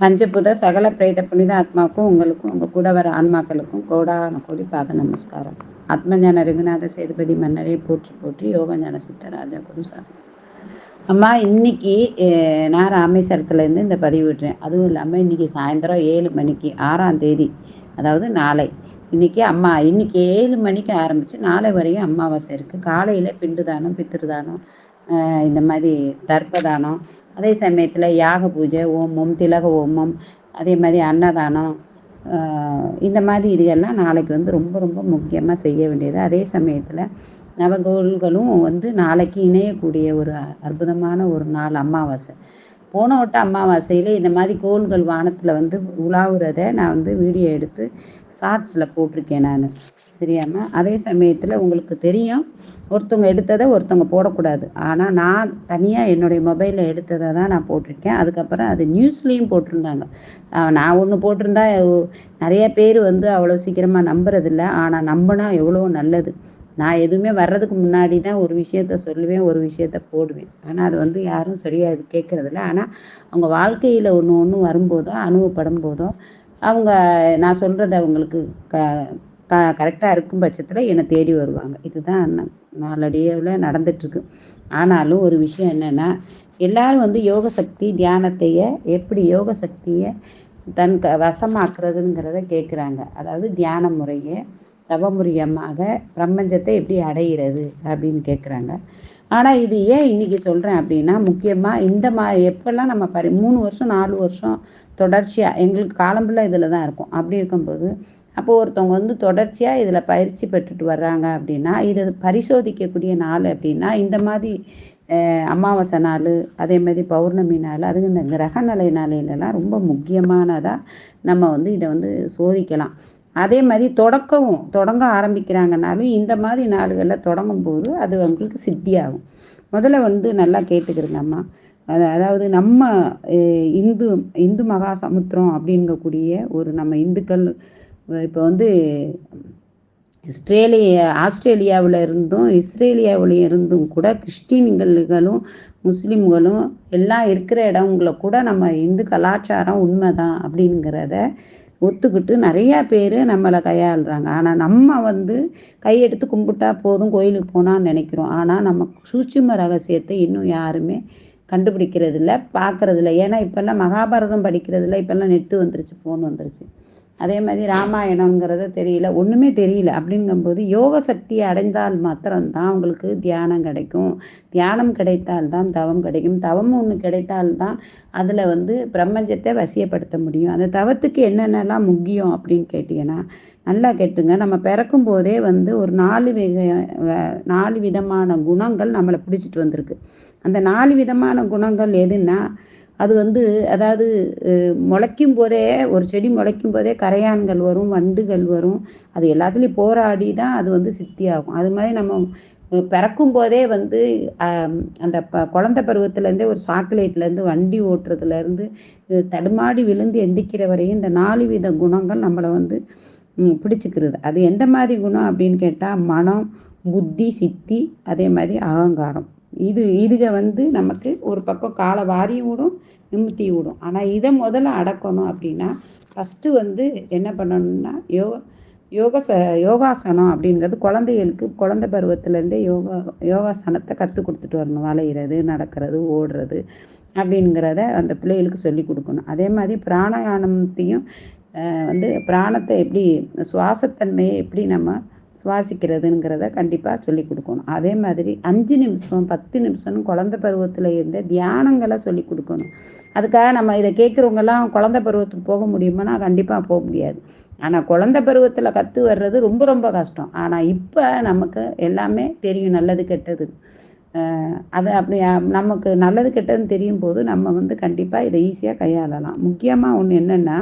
பஞ்சபூத சகல பிரேத புனித ஆத்மாவுக்கும் உங்களுக்கும் உங்கள் கூட வர ஆன்மாக்களுக்கும் கோடான கோடி பாத நமஸ்காரம். ஆத்மஞான ரகுநாத சேதுபதி மன்னரை போற்றி போற்றி யோகஞான சித்தராஜா குரு அம்மா இன்னைக்கு நான் நான் ராமேஸ்வரத்துலேருந்து இந்த பதிவு விட்டுறேன் அதுவும் இல்லாமல் இன்னைக்கு சாயந்தரம் ஏழு மணிக்கு ஆறாம் தேதி அதாவது நாளை. இன்னைக்கு அம்மா இன்னைக்கு ஏழு மணிக்கு ஆரம்பித்து நாளை வரையும் அமாவாசை இருக்குது காலையில் பிண்டு தானம் பித்திருதானம் இந்த மாதிரி தர்ப்பதானம் அதே சமயத்தில் யாக பூஜை ஓமம் திலக ஓமம் அதே மாதிரி அன்னதானம் இந்த மாதிரி இதுகெல்லாம் நாளைக்கு வந்து ரொம்ப ரொம்ப முக்கியமாக செய்ய வேண்டியது. அதே சமயத்தில் நவகோள்களும் வந்து நாளைக்கு இணையக்கூடிய ஒரு அற்புதமான ஒரு நாள் அமாவாசை. போன வட்ட அமாவாசையில் இந்த மாதிரி கோள்கள் வானத்தில் வந்து உலாவுறத நான் வந்து வீடியோ எடுத்து ஷார்ட்ஸில் போட்டிருக்கேன் நான். சரியாமல் அதே சமயத்தில் உங்களுக்கு தெரியும் ஒருத்தவங்க எடுத்ததை ஒருத்தவங்க போடக்கூடாது. ஆனால் நான் தனியாக என்னுடைய மொபைலில் எடுத்ததை தான் நான் போட்டிருக்கேன். அதுக்கப்புறம் அது நியூஸ்லேயும் போட்டிருந்தாங்க. நான் ஒன்று போட்டிருந்தா நிறைய பேர் வந்து அவ்வளோ சீக்கிரமாக நம்புறதில்ல. ஆனால் நம்பினா எவ்வளோ நல்லது. நான் எதுவுமே வர்றதுக்கு முன்னாடி தான் ஒரு விஷயத்த சொல்லுவேன் ஒரு விஷயத்த போடுவேன். ஆனால் அது வந்து யாரும் சரியாக இது கேட்குறதில்ல. ஆனால் அவங்க வாழ்க்கையில் ஒன்று ஒன்று வரும்போதோ அனுபவப்படும் போதோ அவங்க நான் சொல்கிறத அவங்களுக்கு க க கரெக்டாக இருக்கும் பட்சத்தில் என்னை தேடி வருவாங்க. இதுதான் நாளடியாவில் நடந்துட்டுருக்கு. ஆனாலும் ஒரு விஷயம் என்னென்னா எல்லாரும் வந்து யோக சக்தி தியானத்தையே எப்படி யோக சக்தியை தன் க வசமாக்குறதுங்கிறத கேட்குறாங்க அதாவது தியான முறையை தவமுரியமாக பிரபஞ்சத்தை எப்படி அடையிறது அப்படின்னு கேட்குறாங்க ஆனால் இது ஏன் இன்னைக்கு சொல்கிறேன் அப்படின்னா முக்கியமாக இந்த மா எப்பெல்லாம் நம்ம பரி மூணு வருஷம் நாலு வருஷம் தொடர்ச்சியாக எங்களுக்கு காலம்புலாம் இதில் தான் இருக்கும். அப்படி இருக்கும்போது அப்போ ஒருத்தவங்க வந்து தொடர்ச்சியாக இதில் பயிற்சி பெற்றுட்டு வர்றாங்க அப்படின்னா இது பரிசோதிக்கக்கூடிய நாள் அப்படின்னா இந்த மாதிரி அமாவாசை நாள் அதே மாதிரி பௌர்ணமி நாள் அதுவும் இந்த கிரக நிலை நாளையிலலாம் ரொம்ப முக்கியமானதாக நம்ம வந்து இதை வந்து சோதிக்கலாம். அதே மாதிரி தொடக்கவும் தொடங்க ஆரம்பிக்கிறாங்கனாலும் இந்த மாதிரி நாடுகளில் தொடங்கும் போது அது அவங்களுக்கு சித்தியாகும். முதல்ல வந்து நல்லா கேட்டுக்கிறங்க அம்மா அதாவது நம்ம இந்து இந்து மகா சமுத்திரம் அப்படிங்கக்கூடிய ஒரு நம்ம இந்துக்கள் இப்போ வந்து இஸ்ரேலிய ஆஸ்திரேலியாவில் இருந்தும் இஸ்ரேலியாவில் இருந்தும் கூட கிறிஸ்டின்களும் முஸ்லீம்களும் எல்லாம் இருக்கிற இடங்கள கூட நம்ம இந்து கலாச்சாரம் உண்மைதான் அப்படிங்கிறத ஒத்துக்கிட்டு நிறையா பேர் நம்மளை கையாளுறாங்க. ஆனால் நம்ம வந்து கையெடுத்து கும்பிட்டா போதும் கோயிலுக்கு போனான்னு நினைக்கிறோம். ஆனால் நம்ம சூட்சும ரகசியத்தை இன்னும் யாருமே கண்டுபிடிக்கிறது இல்லை பார்க்கறது இல்லை ஏன்னா இப்போல்லாம் மகாபாரதம் படிக்கிறது இல்லை இப்போல்லாம் நெட்டு வந்துருச்சு ஃபோன் வந்துருச்சு. அதே மாதிரி ராமாயணங்கிறது தெரியல. ஒன்றுமே தெரியல. அப்படிங்கும்போது யோக சக்தியை அடைந்தால் மாத்திரம்தான் அவங்களுக்கு தியானம் கிடைக்கும். தியானம் கிடைத்தால் தான் தவம் கிடைக்கும். தவம் ஒன்று கிடைத்தால் தான் அதில் வந்து பிரபஞ்சத்தை வசியப்படுத்த முடியும். அந்த தவத்துக்கு என்னென்னலாம் முக்கியம் அப்படின்னு கேட்டிங்கன்னா நல்லா கேட்டுங்க. நம்ம பிறக்கும் போதே வந்து ஒரு நாலு விக நாலு விதமான குணங்கள் நம்மளை பிடிச்சிட்டு வந்திருக்கு. அந்த நாலு விதமான குணங்கள் எதுன்னா அது வந்து அதாவது முளைக்கும் போதே ஒரு செடி முளைக்கும் போதே கரையான்கள் வரும் வண்டுகள் வரும். அது எல்லாத்துலேயும் போராடி தான் அது வந்து சித்தியாகும். அது மாதிரி நம்ம பிறக்கும் போதே வந்து அந்த ப குழந்த பருவத்துலேருந்தே ஒரு சாக்லேட்லேருந்து வண்டி ஓட்டுறதுலேருந்து தடுமாடி விழுந்து எந்திக்கிற வரையும் இந்த நாலு வித குணங்கள் நம்மளை வந்து பிடிச்சிக்கிறது. அது எந்த மாதிரி குணம் அப்படின்னு கேட்டால் மனம் புத்தி சித்தி அதே மாதிரி அகங்காரம். இது இதுக வந்து நமக்கு ஒரு பக்கம் காலை வாரி விடும் நிமித்தி விடும் ஆனால் இதை முதல்ல அடக்கணும் அப்படின்னா ஃபஸ்ட்டு வந்து என்ன பண்ணணும்னா யோகா யோக ச யோகாசனம் அப்படிங்கிறது குழந்தைகளுக்கு குழந்தை பருவத்திலேருந்தே யோகா யோகாசனத்தை கற்றுக் கொடுத்துட்டு வரணும். வளையிறது நடக்கிறது ஓடுறது அப்படிங்கிறத அந்த பிள்ளைகளுக்கு சொல்லி கொடுக்கணும். அதே மாதிரி பிராணாயாமத்தையும் வந்து பிராணத்தை எப்படி சுவாசத்தன்மையை எப்படி நம்ம சுவாசிக்கிறதுங்கிறத கண்டிப்பாக சொல்லி கொடுக்கணும். அதே மாதிரி அஞ்சு நிமிஷம் பத்து நிமிஷம் குழந்தை பருவத்தில் இருந்த தியானங்களை சொல்லி கொடுக்கணும். அதுக்காக நம்ம இதை கேட்குறவங்கெல்லாம் குழந்தை பருவத்துக்கு போக முடியுமானா கண்டிப்பாக போக முடியாது. ஆனால் குழந்தை பருவத்தில் கற்று வர்றது ரொம்ப ரொம்ப கஷ்டம். ஆனால் இப்போ நமக்கு எல்லாமே தெரியும் நல்லது கெட்டது. அது அப்படி நமக்கு நல்லது கெட்டதுன்னு தெரியும் போது நம்ம வந்து கண்டிப்பாக இதை ஈஸியாக கையாளலாம். முக்கியமாக ஒன்று என்னென்னா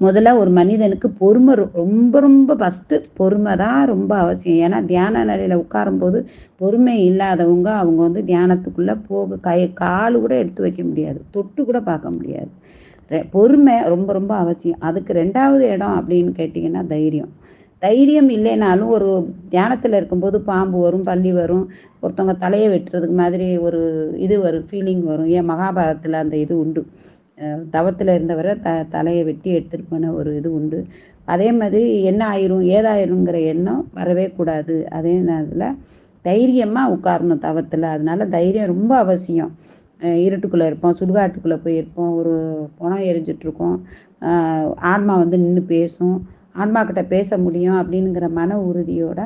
முதல்ல ஒரு மனிதனுக்கு பொறுமை ரொ- ரொம்ப ரொம்ப ஃபஸ்ட்டு பொறுமை தான் ரொம்ப அவசியம். ஏன்னா தியான நிலையில் உட்காரும்போது பொறுமை இல்லாதவங்க அவங்க வந்து தியானத்துக்குள்ளே போக கை கால் கூட எடுத்து வைக்க முடியாது. தொட்டு கூட பார்க்க முடியாது. பொறுமை ரொம்ப ரொம்ப அவசியம். அதுக்கு ரெண்டாவது இடம் அப்படின்னு கேட்டிங்கன்னா தைரியம். தைரியம் இல்லைனாலும் ஒரு தியானத்தில் இருக்கும்போது பாம்பு வரும் பள்ளி வரும் ஒருத்தவங்க தலையை வெட்டுறதுக்கு மாதிரி ஒரு இது வரும் ஃபீலிங் வரும். ஏன் மகாபாரதத்தில் அந்த இது உண்டு. தவத்தில் இருந்தவரை த தலையை வெட்டி எடுத்துகிட்டு போன ஒரு இது உண்டு. அதே மாதிரி என்ன ஆயிரும் ஏதாயிருங்கிற எண்ணம் வரவே கூடாது. அதே நேரத்தில் தைரியமாக உட்காரணும் தவத்தில். அதனால தைரியம் ரொம்ப அவசியம். இருட்டுக்குள்ளே இருப்போம் சுடுகாட்டுக்குள்ளே போய் இருப்போம் ஒரு பணம் எரிஞ்சிட்ருக்கோம். ஆன்மா வந்து நின்று பேசும். ஆன்மா கிட்ட பேச முடியும் அப்படிங்கிற மன உறுதியோட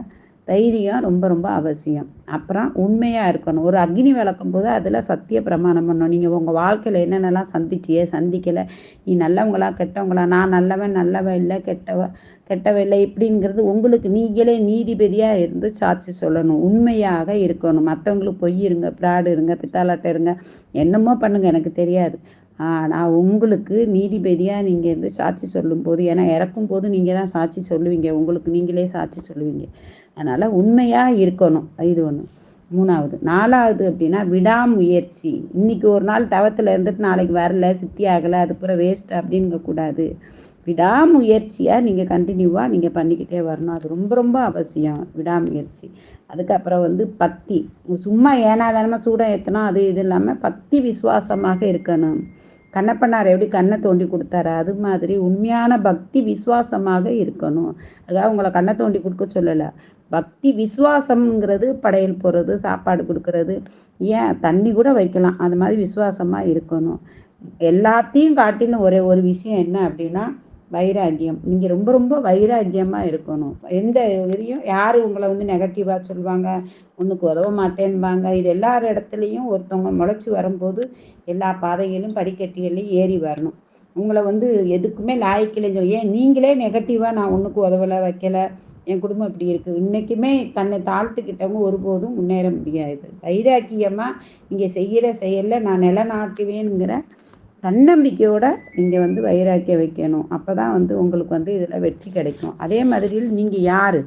தைரியம் ரொம்ப ரொம்ப அவசியம். அப்புறம் உண்மையாக இருக்கணும். ஒரு அக்னி விளக்கும் போது அதில் சத்திய பிரமாணம் பண்ணணும். நீங்கள் உங்கள் வாழ்க்கையில் என்னென்னலாம் சந்திச்சியே சந்திக்கலை. நீ நல்லவங்களா கெட்டவங்களா? நான் நல்லவன் நல்லவன் இல்லை கெட்டவ கெட்டவ இல்லை இப்படிங்கிறது உங்களுக்கு நீங்களே நீதிபதியாக இருந்து சாட்சி சொல்லணும். உண்மையாக இருக்கணும். மற்றவங்களுக்கு பொய் இருங்க பிராடு இருங்க பித்தாலாட்டை இருங்க. என்னமோ பண்ணுங்க எனக்கு தெரியாது. ஆனால் உங்களுக்கு நீதிபதியாக நீங்கள் இருந்து சாட்சி சொல்லும்போது ஏன்னா இறக்கும் போது நீங்கள் தான் சாட்சி சொல்லுவீங்க. உங்களுக்கு நீங்களே சாட்சி சொல்லுவீங்க. அதனால் உண்மையாக இருக்கணும். இது ஒன்று மூணாவது. நாலாவது அப்படின்னா விடாமுயற்சி. இன்னைக்கு ஒரு நாள் தவத்தில் இருந்துட்டு நாளைக்கு வரல சித்தி ஆகலை அது பூரா வேஸ்ட் அப்படிங்கக்கூடாது விடாமுயற்சியாக நீங்கள் கண்டினியூவாக நீங்கள் பண்ணிக்கிட்டே வரணும். அது ரொம்ப ரொம்ப அவசியம். விடாமுயற்சி. அதுக்கப்புறம் வந்து பக்தி. சும்மா ஏனாதானமாக சூடம் ஏற்றணும் அது இது இல்லாமல் பக்தி விசுவாசமாக இருக்கணும். கண்ணப்பண்ணார் எப்படி கண்ணை தோண்டி கொடுத்தாரு? அது மாதிரி உண்மையான பக்தி விசுவாசமாக இருக்கணும். அதாவது உங்களை கண்ணை தோண்டி கொடுக்க சொல்லலை. பக்தி விசுவாசம்ங்கிறது படையல் போடுறது சாப்பாடு கொடுக்கறது. ஏன்? தண்ணி கூட வைக்கலாம். அது மாதிரி விசுவாசமாக இருக்கணும். எல்லாத்தையும் காட்டிலும் ஒரே ஒரு விஷயம் என்ன அப்படின்னா வைராக்கியம். நீங்கள் ரொம்ப ரொம்ப வைராக்கியமாக இருக்கணும். எந்த இதையும் யார் உங்களை வந்து நெகட்டிவாக சொல்லுவாங்க? ஒன்றுக்கு உதவ மாட்டேன்பாங்க. இது எல்லார் இடத்துலையும் ஒருத்தவங்க முளைச்சி வரும்போது எல்லா பாதைகளிலும் படிக்கட்டிகளையும் ஏறி வரணும். உங்களை வந்து எதுக்குமே லாய்க்கலைன்னு சொல்லி ஏன்? நீங்களே நெகட்டிவாக நான் ஒன்றுக்கு உதவலை வைக்கலை. என் குடும்பம் இப்படி இருக்குது இன்றைக்குமே தன்னை தாழ்த்துக்கிட்டவங்க ஒருபோதும் முன்னேற முடியாது. வைராக்கியமாக இங்கே செய்கிற செயலில் நான் நிலநாட்டுவேனுங்கிற தன்னம்பிக்கையோட நீங்கள் வந்து வைராக்கியம் வைக்கணும். அப்போ தான் வந்து உங்களுக்கு வந்து இதில் வெற்றி கிடைக்கும். அதே மாதிரி நீங்கள் யார்?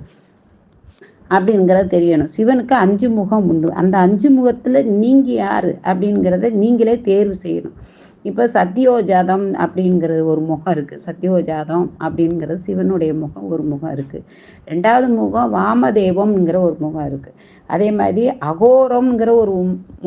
அப்படிங்கிறத தெரியணும். சிவனுக்கு அஞ்சு முகம் உண்டு. அந்த அஞ்சு முகத்தில் நீங்கள் யார்? அப்படிங்கிறத நீங்களே தேர்வு செய்யணும். இப்போ சத்தியோஜாதம் அப்படிங்கிறது ஒரு முகம் இருக்குது சத்தியோஜாதம் அப்படிங்கிறது சிவனுடைய முகம் ஒரு முகம் இருக்குது ரெண்டாவது முகம் வாமதேவம்ங்கிற ஒரு முகம் இருக்குது அதே மாதிரி அகோரம்ங்கிற ஒரு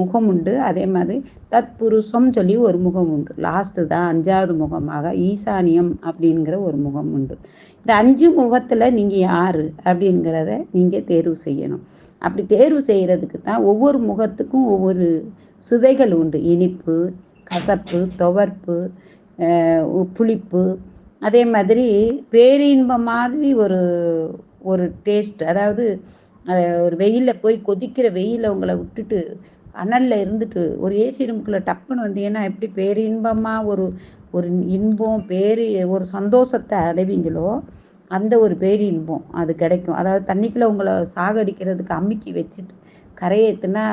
முகம் உண்டு. அதே மாதிரி தத்புருஷம் சொல்லி ஒரு முகம் உண்டு. லாஸ்ட்டு தான் அஞ்சாவது முகமாக ஈசானியம் அப்படிங்கிற ஒரு முகம் உண்டு. இந்த அஞ்சு முகத்தில் நீங்கள் யார் அப்படிங்கிறத நீங்கள் தேர்வு செய்யணும். அப்படி தேர்வு செய்கிறதுக்கு தான் ஒவ்வொரு முகத்துக்கும் ஒவ்வொரு சுவைகள் உண்டு. இனிப்பு கசப்பு துவர்ப்பு புளிப்பு அதே மாதிரி பேரின்பம் மாதிரி ஒரு ஒரு டேஸ்ட் அதாவது ஒரு வெயிலில் போய் கொதிக்கிற வெயிலில் உங்களை விட்டுட்டு அனலில் இருந்துட்டு ஒரு ஏசி ரூம்குள்ளே டப்புன்னு வந்தீங்கன்னா எப்படி பேரின்பமாக ஒரு ஒரு இன்பம் பேரி ஒரு சந்தோஷத்தை அடைவீங்களோ அந்த ஒரு பேரி இன்பம் அது கிடைக்கும். அதாவது தண்ணிக்குள்ளே உங்களை சாகடிக்கிறதுக்கு அமுக்கி வச்சுட்டு கரையேற்றுனா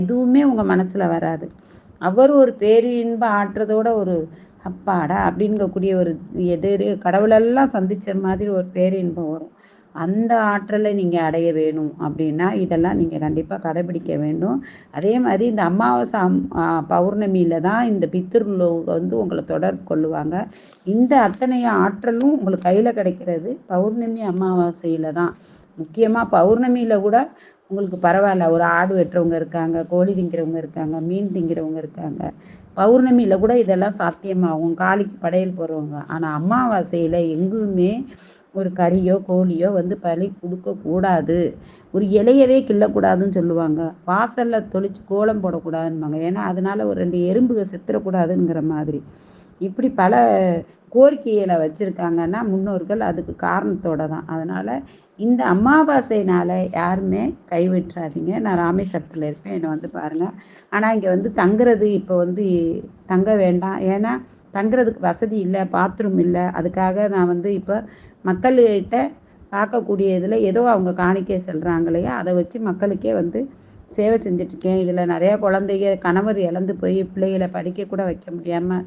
எதுவுமே உங்கள் மனசில் வராது. அவர் ஒரு பேரின்ப ஆற்றதோட ஒரு அப்பாடா அப்படிங்கக்கூடிய ஒரு எது எது கடவுளெல்லாம் சந்திச்ச மாதிரி ஒரு பேரின்பம் வரும். அந்த ஆற்றலை நீங்கள் அடைய வேணும் அப்படின்னா இதெல்லாம் நீங்கள் கண்டிப்பாக கடைபிடிக்க வேண்டும். அதே மாதிரி இந்த அமாவாசை பௌர்ணமியில் தான் இந்த பித்திருலோக வந்து உங்களை தொடர்பு கொள்ளுவாங்க. இந்த அத்தனை ஆற்றலும் உங்களுக்கு கையில் கிடைக்கிறது பௌர்ணமி அமாவாசையில் தான். முக்கியமாக பௌர்ணமியில் கூட உங்களுக்கு பரவாயில்ல. ஒரு ஆடு வெட்டுறவங்க இருக்காங்க கோழி திங்கிறவங்க இருக்காங்க மீன் திங்கிறவங்க இருக்காங்க. பௌர்ணமியில் கூட இதெல்லாம் சாத்தியமாகும். காளிக்கு படையல் போடுறவங்க. ஆனால் அமாவாசையில் எங்குமே ஒரு கறியோ கோழியோ வந்து பலி கொடுக்கக்கூடாது ஒரு இலையவே கிள்ளக்கூடாதுன்னு சொல்லுவாங்க. வாசலில் தொளிச்சு கோலம் போடக்கூடாதுன்பாங்க ஏன்னா அதனால ஒரு ரெண்டு எறும்புக செத்துறக்கூடாதுங்கிற மாதிரி. இப்படி பல கோரிக்கைகளை வச்சுருக்காங்கன்னா முன்னோர்கள் அதுக்கு காரணத்தோடு தான் அதனால் இந்த அமாவாசைனால் யாருமே கைவிட்டுறாதீங்க. நான் ராமேஸ்வரத்தில் இருப்பேன் என்னை வந்து பாருங்கள் ஆனால் இங்கே வந்து தங்குறது இப்போ வந்து தங்க வேண்டாம். ஏன்னா தங்குறதுக்கு வசதி இல்லை பாத்ரூம் இல்லை. அதுக்காக நான் வந்து இப்போ மக்கள்கிட்ட பார்க்கக்கூடிய இதில் ஏதோ அவங்க காணிக்கை செல்கிறாங்க இல்லையா? அதை வச்சு மக்களுக்கே வந்து சேவை செஞ்சிட்ருக்கேன் இதில் நிறையா குழந்தைங்க கணவர் இழந்து போய் பிள்ளைகளை படிக்க கூட வைக்க முடியாமல்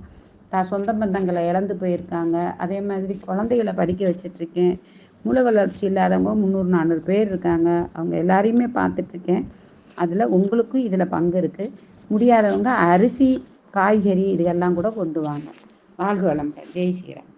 சொந்த பந்தங்களை இழந்து போயிருக்காங்க. அதே மாதிரி குழந்தைகளை படிக்க வச்சிட்ருக்கேன். மூல வளர்ச்சி இல்லாதவங்க முந்நூறு நானூறு பேர் இருக்காங்க. அவங்க எல்லாரையுமே பார்த்துட்ருக்கேன். அதில் உங்களுக்கும் இதில் பங்கு இருக்குது முடியாதவங்க அரிசி காய்கறி இதெல்லாம் கூட கொண்டு வாங்க. வாழ்க வளமுடன். ஜெய் ஸ்ரீராம்.